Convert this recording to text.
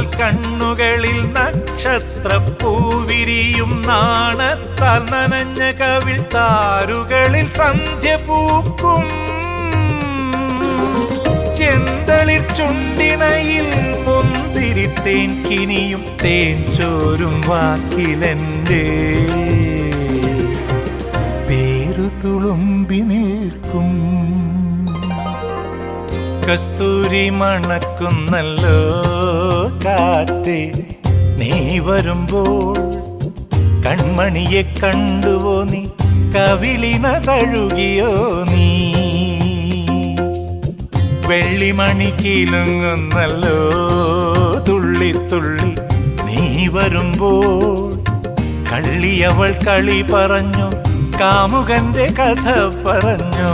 കണ്ണുകളിൽ നക്ഷത്രപ്പൂവിരിയും നാണത്താൽ നനഞ്ഞ കവിൾ താരുകളിൽ സന്ധ്യ പൂക്കും ചെന്തളിർ ചുണ്ടിണയിൽ മുന്തിരി തേൻ കിനിയും തേൻ ചോരും വാക്കിലെന്റെ. പേരു തുളുമ്പി നിൽക്കും. കസ്തൂരി മണക്കുന്നല്ലോ. കാറ്റേ നീ വരുമ്പോൾ കൺമണിയെ കണ്ടുവോ നീ? കവിളിന തഴുകിയോ നീ? വെള്ളിമണി കീലുങ്ങുന്നല്ലോ തുള്ളി തുള്ളി നീ വരുമ്പോൾ കള്ളിയവൾ കളി പറഞ്ഞു കാമുകന്റെ കഥ പറഞ്ഞു.